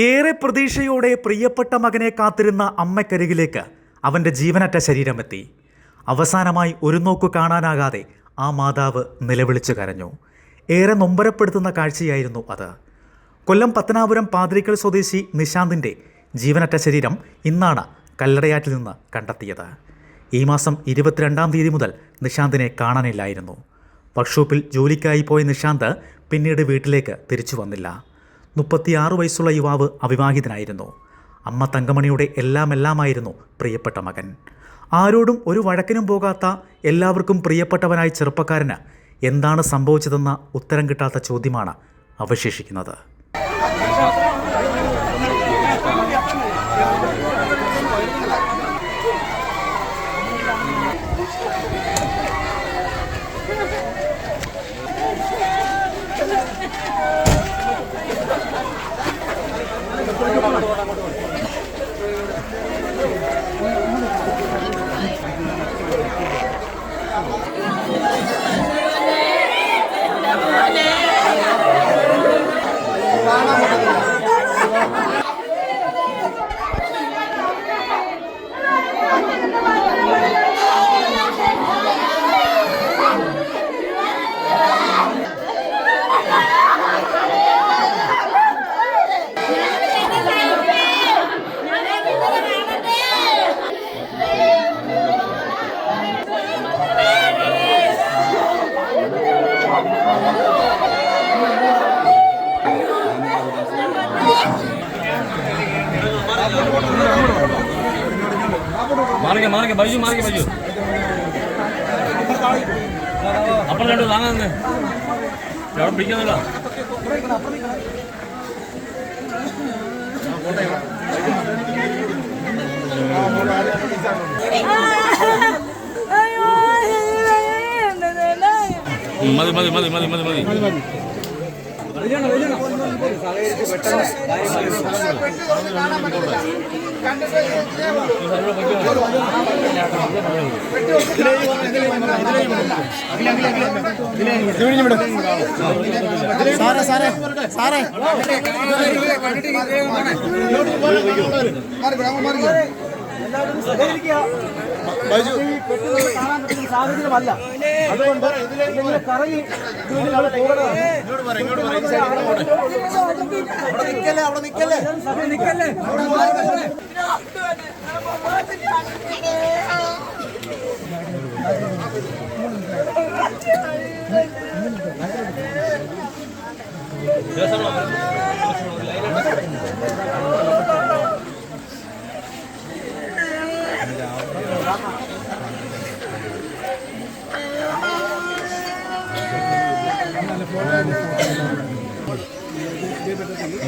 ഏറെ പ്രതീക്ഷയോടെ പ്രിയപ്പെട്ട മകനെ കാത്തിരുന്ന അമ്മക്കരികിലേക്ക് അവന്റെ ജീവനറ്റ ശരീരമെത്തി. അവസാനമായി ഒരു നോക്ക് കാണാനാകാതെ ആ മാതാവ് നിലവിളിച്ചു കരഞ്ഞു. ഏറെ നൊമ്പരപ്പെടുത്തുന്ന കാഴ്ചയായിരുന്നു അത്. കൊല്ലം പത്തനാപുരം പാതിരിക്കൽ സ്വദേശി നിശാന്തിന്റെ ജീവനറ്റ ശരീരം ഇന്നാണ് കല്ലടയാറ്റിൽ നിന്ന് കണ്ടെത്തിയത്. ഈ മാസം ഇരുപത്തിരണ്ടാം തീയതി മുതൽ നിശാന്തിനെ കാണാനില്ലായിരുന്നു. വർക്ക്ഷോപ്പിൽ ജോലിക്കായി പോയ നിശാന്ത് പിന്നീട് വീട്ടിലേക്ക് തിരിച്ചു വന്നില്ല. മുപ്പത്തിയാറ് വയസ്സുള്ള യുവാവ് അവിവാഹിതനായിരുന്നു. അമ്മ തങ്കമണിയുടെ എല്ലാം എല്ലാമായിരുന്നു പ്രിയപ്പെട്ട മകൻ. ആരോടും ഒരു വഴക്കിനും പോകാത്ത എല്ലാവർക്കും പ്രിയപ്പെട്ടവനായ ചെറുപ്പക്കാരന് എന്താണ് സംഭവിച്ചതെന്ന ഉത്തരം കിട്ടാത്ത ചോദ്യമാണ് അവശേഷിക്കുന്നത്. മാറിക്ക മാറിക്ക ബൈജു മാറിക്ക ബൈജു. അപ്പുറം രണ്ട് താങ്ങാ നിന്ന്. അവിടെ പിടിക്കുന്നില്ല ഉം, മതി മതി മതി മതി മതി മതി. സാറേ സാറേ സാറേ. ബൈജു. കാണാൻ പറ്റുന്ന സാഹചര്യമല്ല. അതുകൊണ്ട് ഇതിങ്ങനെ കറങ്ങി വീട്ടിലാണ് പോകണത്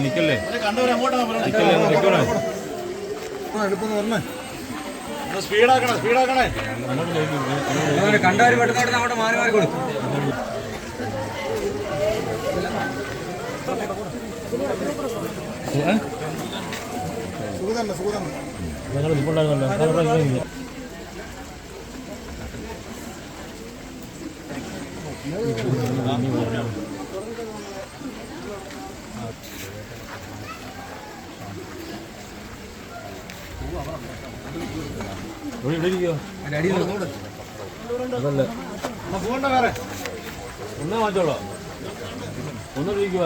നിക്കല്ലേ സ്പീഡാക്കണേ സ്പീഡാക്കണേ. കണ്ടാരി പെട്ടെന്ന് അങ്ങോട്ട് മാറി മാറി കൊടുക്കും. സുഖതന്നെ സുഖതന്നെ. ഞങ്ങൾ നിൽപ്പുണ്ടായിരുന്നല്ലോ അതല്ല. പോകണ്ട വേറെ. ഒന്നേ മാറ്റോളോ ഒന്നും ഇരിക്കുക